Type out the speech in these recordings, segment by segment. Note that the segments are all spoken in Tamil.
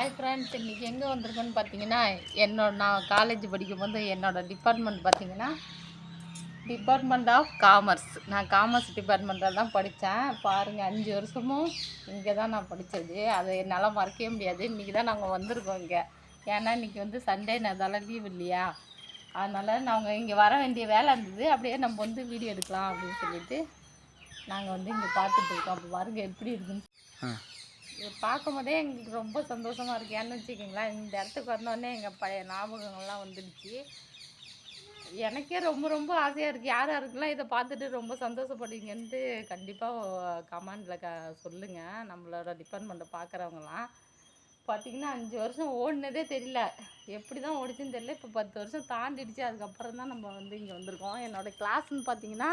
ஹாய் ஃப்ரெண்ட்ஸ் இன்றைக்கி எங்கே வந்திருக்கோன்னு பார்த்தீங்கன்னா என்னோட நான் காலேஜ் படிக்கும்போது என்னோட டிபார்ட்மெண்ட் பார்த்தீங்கன்னா டிபார்ட்மெண்ட் ஆஃப் காமர்ஸ் நான் காமர்ஸ் டிபார்ட்மெண்ட்டில் தான் படித்தேன். பாருங்கள் அஞ்சு வருஷமும் இங்கே தான் நான் படித்தது. அதை என்னால் மறக்கவே முடியாது. இன்றைக்கி தான் நாங்கள் வந்திருக்கோம் இங்கே. ஏன்னா இன்றைக்கி வந்து சண்டே நதால லீவ் இல்லையா? அதனால் நாங்கள் இங்கே வர வேண்டிய வேலை இருந்தது. அப்படியே நம்ம வந்து வீடியோ எடுக்கலாம் அப்படின்னு சொல்லிட்டு நாங்கள் வந்து இங்கே பார்த்துட்டு இருக்கோம். அப்போ பாருங்கள் எப்படி இருக்குன்னு. பார்க்கும் போதே எங்களுக்கு ரொம்ப சந்தோஷமாக இருக்குது ஏன்னு வச்சுக்கிங்களேன் இந்த இடத்துக்கு வந்தோடனே எங்கள் பழைய ஞாபகங்கள்லாம் வந்துடுச்சு. எனக்கே ரொம்ப ரொம்ப ஆசையாக இருக்குது யார் யாருக்கெல்லாம் இதை பார்த்துட்டு ரொம்ப சந்தோஷப்படுவீங்கன்ட்டு கண்டிப்பாக கமெண்டில் க சொல்லுங்கள் நம்மளோட டிபார்ட்மெண்ட்டை பார்க்குறவங்களாம் பார்த்தீங்கன்னா அஞ்சு வருஷம் ஓடினதே தெரியல. எப்படி தான் ஓடிச்சுன்னு தெரியல. இப்போ பத்து வருஷம் தாண்டிடுச்சு. அதுக்கப்புறம் தான் நம்ம வந்து இங்கே வந்திருக்கோம். என்னோடய கிளாஸ்ன்னு பார்த்திங்கன்னா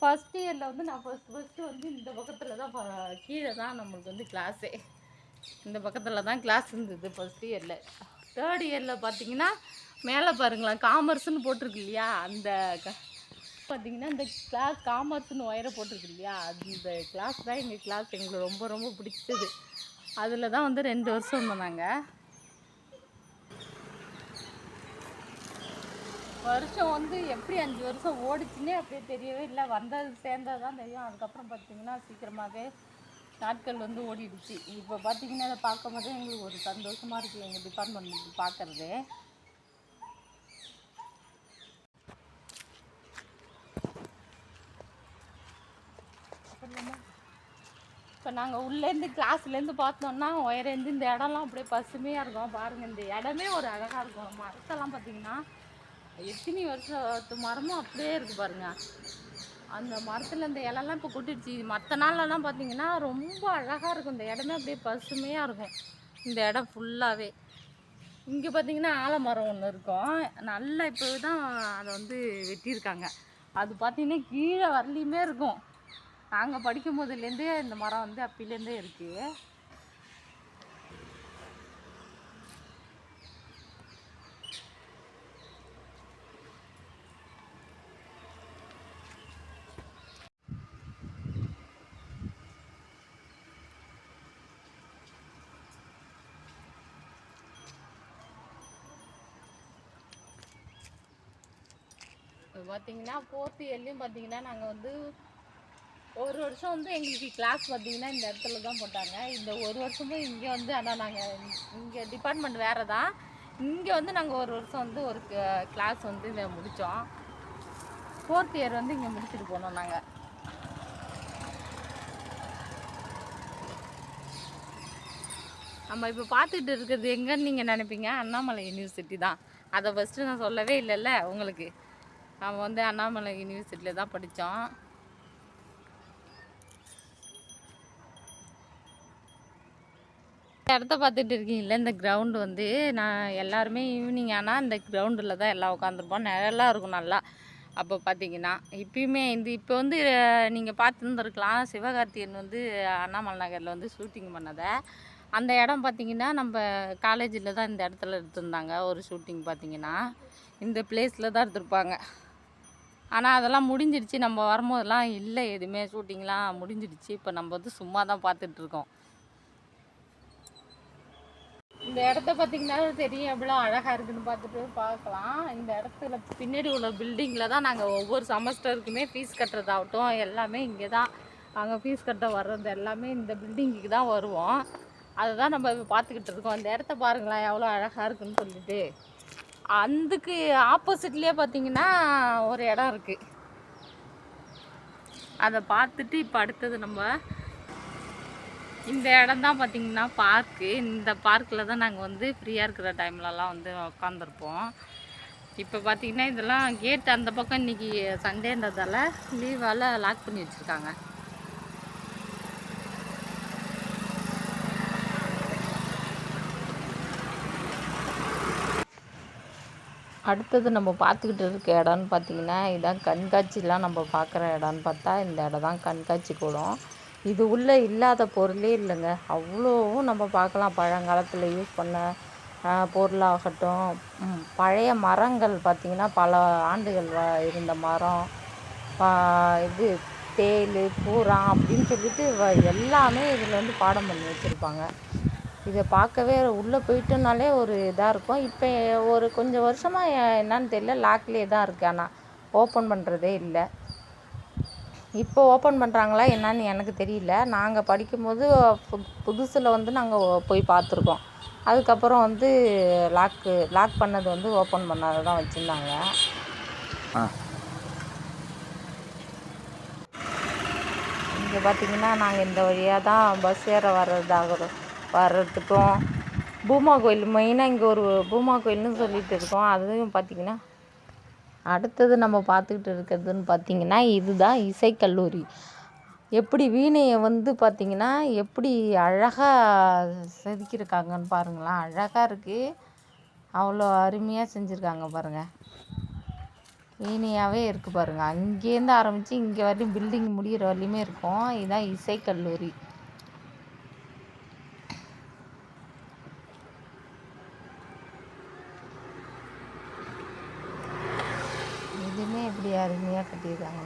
ஃபஸ்ட் இயரில் வந்து நான் ஃபஸ்ட் ஃபஸ்ட்டு வந்து இந்த பக்கத்தில் தான் ப- கீழே தான் நம்மளுக்கு வந்து கிளாஸே இந்த பக்கத்தில் தான் கிளாஸ் இருந்தது ஃபஸ்ட் இயரில் தேர்ட் இயரில் பார்த்தீங்கன்னா மேலே பாருங்களேன் காமர்ஸ்னு போட்டிருக்கு இல்லையா? அந்த க பார்த்தீங்கன்னா இந்த கிளாஸ் காமர்ஸ்னு ஒயரை போட்டிருக்கு இல்லையா? அந்த கிளாஸ் தான் எங்கள் கிளாஸ் எங்களுக்கு ரொம்ப ரொம்ப பிடிச்சது. அதில் தான் வந்து ரெண்டு வருஷம் இருந்தோம் வருஷம் வந்து எப்படி அஞ்சு வருஷம் ஓடிச்சுன்னே அப்படியே தெரியவே இல்லை. வந்தது சேர்ந்தது தான் தெரியும். அதுக்கப்புறம் பார்த்தீங்கன்னா சீக்கிரமாகவே நாட்கள் வந்து ஓடிடுச்சு. இப்போ பார்த்தீங்கன்னா அதை பார்க்கும் போதே எங்களுக்கு ஒரு சந்தோஷமாக இருக்குது எங்கள் டிபார்ட்மெண்ட் பார்க்குறது. இப்போ நாங்கள் உள்ளேருந்து கிளாஸ்லேருந்து பார்த்தோம்னா உயரேந்து இந்த இடம்லாம் அப்படியே பசுமையாக இருக்கும். பாருங்கள் இந்த இடமே ஒரு அழகாக இருக்கும். மரத்தெல்லாம் பார்த்தீங்கன்னா எத்தனை வருஷத்து மரமும் அப்படியே இருக்குது பாருங்கள் அந்த மரத்தில் இந்த இலெல்லாம் இப்போ கொட்டிடுச்சு. மற்ற நாள்லலாம் பார்த்தீங்கன்னா ரொம்ப அழகாக இருக்கும். இந்த இடமே அப்படியே பசுமையாக இருக்கும். இந்த இடம் ஃபுல்லாகவே இங்கே பார்த்தீங்கன்னா ஆலமரம் ஒன்று இருக்கும். நல்லா இப்போ தான் அதை வந்து வெட்டியிருக்காங்க. அது பார்த்தீங்கன்னா கீழே வரலையுமே இருக்கும். நாங்கள் படிக்கும் போதுலேருந்தே இந்த மரம் வந்து அப்பிலேருந்தே இருக்குது பார்த்தீங்கன்னா ஃபோர்த்து இயர்லேயும் பார்த்தீங்கன்னா நாங்கள் வந்து ஒரு வருஷம் வந்து எங்களுக்கு கிளாஸ் பார்த்தீங்கன்னா இந்த இடத்துல தான் போட்டாங்க. இந்த ஒரு வருஷமும் இங்கே வந்து ஆனால் நாங்கள் இங்கே டிபார்ட்மெண்ட் வேறு தான் இங்கே வந்து நாங்கள் ஒரு வருஷம் வந்து ஒரு கிளாஸ் வந்து இதை முடித்தோம் ஃபோர்த் இயர் வந்து இங்கே முடிச்சுட்டு போனோம் நாங்கள் நம்ம இப்போ பார்த்துட்டு இருக்கிறது எங்கன்னு நீங்கள் நினைப்பீங்க? அண்ணாமலை யூனிவர்சிட்டி தான். அதை ஃபஸ்ட்டு நான் சொல்லவே இல்லைல்ல உங்களுக்கு. நம்ம வந்து அண்ணாமலை யூனிவர்சிட்டியில் தான் படித்தோம் இந்த இடத்த பார்த்துட்டு இருக்கீங்களே இந்த கிரவுண்டு வந்து நான் எல்லாருமே ஈவினிங் ஆனால் இந்த கிரவுண்டில் தான் எல்லாம் உட்காந்துருப்போம் நிழலாக இருக்கும் நல்லா. அப்போ பார்த்தீங்கன்னா இப்பயுமே இந்த இப்போ வந்து நீங்கள் பார்த்துருந்துருக்கலாம். சிவகார்த்திகன் வந்து அண்ணாமலை நகரில் வந்து ஷூட்டிங் பண்ணதை. அந்த இடம் பார்த்தீங்கன்னா நம்ம காலேஜில் தான் இந்த இடத்துல எடுத்திருந்தாங்க. ஒரு ஷூட்டிங் பார்த்தீங்கன்னா இந்த பிளேஸில் தான் எடுத்திருப்பாங்க. ஆனால் அதெல்லாம் முடிஞ்சிடுச்சு. நம்ம வரும்போதெல்லாம் இல்லை எதுவுமே. ஷூட்டிங்லாம் முடிஞ்சிடுச்சு. இப்போ நம்ம வந்து சும்மா தான் பார்த்துட்ருக்கோம். இந்த இடத்த பார்த்தீங்கன்னா தெரியும். எவ்வளோ அழகாக இருக்குதுன்னு பார்த்துட்டு பார்க்கலாம். இந்த இடத்துல பின்னாடி உள்ள பில்டிங்கில் தான் நாங்கள் ஒவ்வொரு செமஸ்டருக்குமே ஃபீஸ் கட்டுறதாகட்டும் எல்லாமே இங்கே தான் அங்கே ஃபீஸ் கட்ட வர்றது எல்லாமே இந்த பில்டிங்குக்கு தான் வருவோம். அதை தான் நம்ம பார்த்துக்கிட்டு இருக்கோம். இந்த இடத்த பாருங்களேன் எவ்வளோ அழகாக இருக்குன்னு சொல்லிட்டு. அதுக்கு ஆப்போசிட்லேயே பார்த்தீங்கன்னா ஒரு இடம் இருக்குது அதை பார்த்துட்டு இப்போ அடுத்தது நம்ம இந்த இடம் தான் பார்த்தீங்கன்னா பார்க்கு இந்த பார்க்கில் தான் நாங்கள் வந்து ஃப்ரீயாக இருக்கிற டைம்லலாம் வந்து உட்காந்துருப்போம் இப்போ பார்த்திங்கன்னா இதெல்லாம் கேட் அந்த பக்கம் இன்றைக்கி சண்டேன்றதால லீவால் லாக் பண்ணி வச்சுருக்காங்க. அடுத்தது நம்ம பார்த்துக்கிட்டு இருக்க இடம்னு பார்த்தீங்கன்னா இதான் கண்காட்சிலாம் நம்ம பார்க்குற இடம்னு பார்த்தா இந்த இடம் தான் கண்காட்சி கூடம். இது உள்ளே இல்லாத பொருளே இல்லைங்க. அவ்வளோவும் நம்ம பார்க்கலாம். பழங்காலத்தில் யூஸ் பண்ண பொருளாகட்டும். பழைய மரங்கள் பார்த்திங்கன்னா பல ஆண்டுகள் வ- இருந்த மரம். பா- இது தேல் பூரா அப்படின்னு சொல்லிட்டு வ- எல்லாமே இதில் வந்து பாடம் பண்ணி வச்சுருப்பாங்க. இதை பார்க்கவே உள்ளே போயிட்டோனாலே ஒரு இதாக இருக்கும். இப்போ ஒரு கொஞ்சம் வருஷமாக என்னன்னு தெரியல லாக்லேயே தான் இருக்கு. ஆனால் ஓப்பன் பண்ணுறதே இல்லை. இப்போ ஓப்பன் பண்ணுறாங்களா என்னன்னு எனக்கு தெரியல. நாங்கள் படிக்கும்போது புது புதுசில் வந்து நாங்கள் போய் பார்த்துருக்கோம். அதுக்கப்புறம் வந்து லாக்கு லாக் பண்ணது வந்து ஓப்பன் பண்ணாத தான் வச்சுருந்தாங்க. இங்கே பார்த்தீங்கன்னா நாங்கள் இந்த வழியாக தான் பஸ் ஏற வர்றதாக வர்றதுக்கும் பூமா கோயில் மெயினாக இங்கே ஒரு பூமா கோயில்னு சொல்லிட்டு இருக்கோம். அதுவும் பார்த்தீங்கன்னா அடுத்தது நம்ம பார்த்துக்கிட்டு இருக்கிறதுன்னு பார்த்தீங்கன்னா இதுதான் இசைக்கல்லூரி எப்படி வீணையை வந்து பார்த்திங்கன்னா எப்படி அழகாக செதுக்கியிருக்காங்கன்னு பாருங்களேன். அழகாக இருக்குது அவ்வளோ அருமையாக செஞ்சுருக்காங்க பாருங்கள் வீணையாகவே இருக்குது பாருங்கள் அங்கேருந்து ஆரம்பித்து இங்கே வரையும் பில்டிங் முடிகிற வரையுமே இருக்கும். இதுதான் இசைக்கல்லூரி கட்டியிருக்காங்க